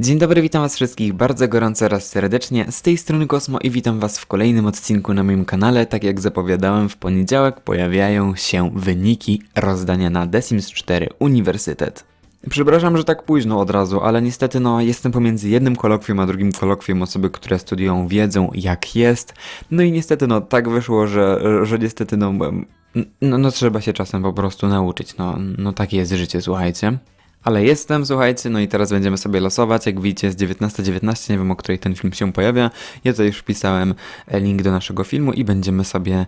Dzień dobry, witam was wszystkich bardzo gorąco oraz serdecznie. Z tej strony Kosmo i witam was w kolejnym odcinku na moim kanale. Tak jak zapowiadałem, w poniedziałek pojawiają się wyniki rozdania na The Sims 4 Uniwersytet. Przepraszam, że tak późno od razu, ale niestety no jestem pomiędzy jednym kolokwium a drugim kolokwium. Osoby, które studiują wiedzą jak jest. No i niestety no tak wyszło, że, że niestety no, no, no trzeba się czasem po prostu nauczyć. No, no takie jest życie, słuchajcie. Ale jestem, słuchajcie, no i teraz będziemy sobie losować. Jak widzicie, jest 19.19, nie wiem o której ten film się pojawia. Ja tutaj już wpisałem e, link do naszego filmu i będziemy sobie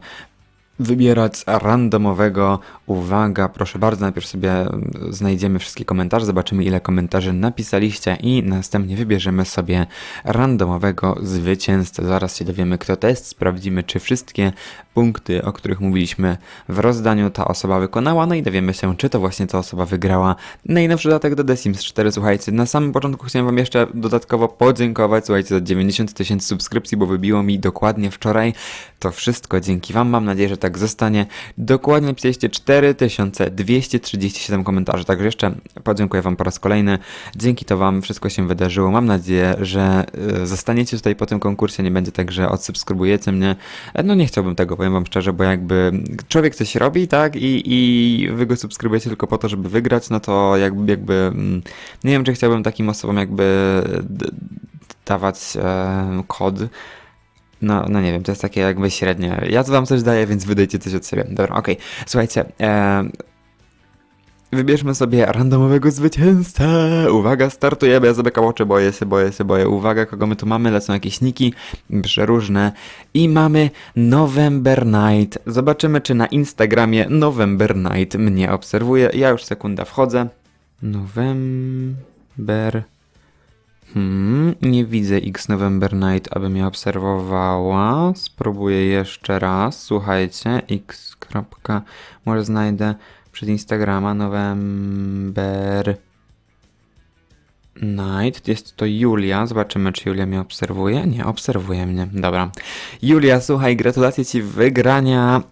wybierać randomowego. Uwaga, proszę bardzo, najpierw sobie mm, znajdziemy wszystkie komentarze, zobaczymy ile komentarzy napisaliście i następnie wybierzemy sobie randomowego zwycięzcę. Zaraz się dowiemy kto to jest, sprawdzimy czy wszystkie punkty, o których mówiliśmy w rozdaniu ta osoba wykonała, no i dowiemy się czy to właśnie ta osoba wygrała najnowszy dodatek do The Sims 4. Słuchajcie, na samym początku chciałem wam jeszcze dodatkowo podziękować, słuchajcie, za 90 tysięcy subskrypcji, bo wybiło mi dokładnie wczoraj to wszystko dzięki wam. Mam nadzieję, że tak zostanie. Dokładnie napisaliście 4237 komentarzy, także jeszcze podziękuję wam po raz kolejny. Dzięki to wam wszystko się wydarzyło. Mam nadzieję, że y, zostaniecie tutaj po tym konkursie, nie będzie tak, że odsubskrybujecie mnie. E, No nie chciałbym tego, powiem wam szczerze, bo jakby człowiek coś robi, tak, i, i wy go subskrybujecie tylko po to, żeby wygrać, no to jakby, jakby mm, nie wiem, czy chciałbym takim osobom jakby dawać e, kod, no, no nie wiem, to jest takie jakby średnie. Ja to wam coś daję, więc wydajcie coś od siebie. Dobra, okej. Słuchajcie, e, wybierzmy sobie randomowego zwycięzcę. Uwaga, startujemy. Ja sobie kałoczę, boję się, boję się, boję. Uwaga, kogo my tu mamy? Lecą jakieś niki przeróżne. I mamy November Night. Zobaczymy, czy na Instagramie November Night mnie obserwuje. Ja już sekunda wchodzę. November Hmm, nie widzę X November Night, aby mnie obserwowała. Spróbuję jeszcze raz. Słuchajcie, x. Może znajdę przez Instagrama November Night. Jest to Julia. Zobaczymy, czy Julia mnie obserwuje. Nie, obserwuje mnie. Dobra. Julia, słuchaj, gratulacje Ci wygrania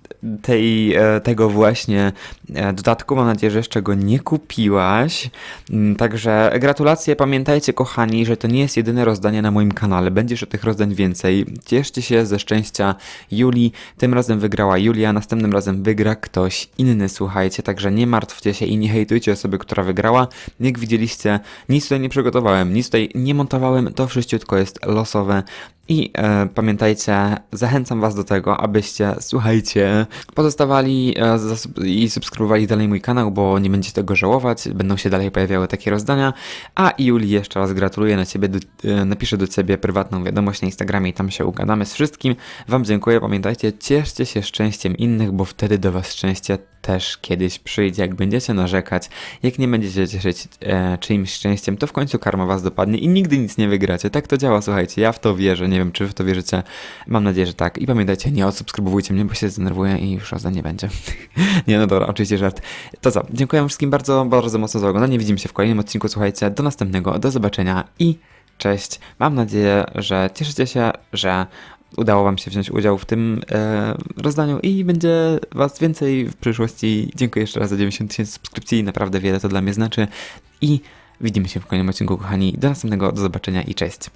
tej, e, tego właśnie e, dodatku. Mam nadzieję, że jeszcze go nie kupiłaś. Mm, Także gratulacje. Pamiętajcie, kochani, że to nie jest jedyne rozdanie na moim kanale. Będzie jeszcze tych rozdań więcej. Cieszcie się ze szczęścia Julii. Tym razem wygrała Julia, następnym razem wygra ktoś inny, słuchajcie. Także nie martwcie się i nie hejtujcie osoby, która wygrała. Jak widzieliście, nic tutaj nie przygotowałem, nic tutaj nie montowałem. To wszystko jest losowe. I e, pamiętajcie, zachęcam Was do tego, abyście, słuchajcie, pozostawali e, i subskrybowali dalej mój kanał, bo nie będziecie tego żałować, będą się dalej pojawiały takie rozdania. A Julii jeszcze raz gratuluję na Ciebie, do, e, napiszę do Ciebie prywatną wiadomość na Instagramie i tam się ugadamy z wszystkim. Wam dziękuję, pamiętajcie, cieszcie się szczęściem innych, bo wtedy do Was szczęście też kiedyś przyjdzie. Jak będziecie narzekać, jak nie będziecie cieszyć e, czyimś szczęściem, to w końcu karma was dopadnie i nigdy nic nie wygracie. Tak to działa, słuchajcie. Ja w to wierzę. Nie wiem, czy wy w to wierzycie. Mam nadzieję, że tak. I pamiętajcie, nie odsubskrybujcie mnie, bo się zdenerwuję i już rozda nie będzie. nie, no dobra, oczywiście żart. To co, dziękuję wszystkim bardzo, bardzo mocno za oglądanie. Widzimy się w kolejnym odcinku, słuchajcie. Do następnego, do zobaczenia i cześć. Mam nadzieję, że cieszycie się, że udało Wam się wziąć udział w tym e, rozdaniu i będzie Was więcej w przyszłości. Dziękuję jeszcze raz za 90 tysięcy subskrypcji, naprawdę wiele to dla mnie znaczy i widzimy się w kolejnym odcinku, kochani. Do następnego, do zobaczenia i cześć.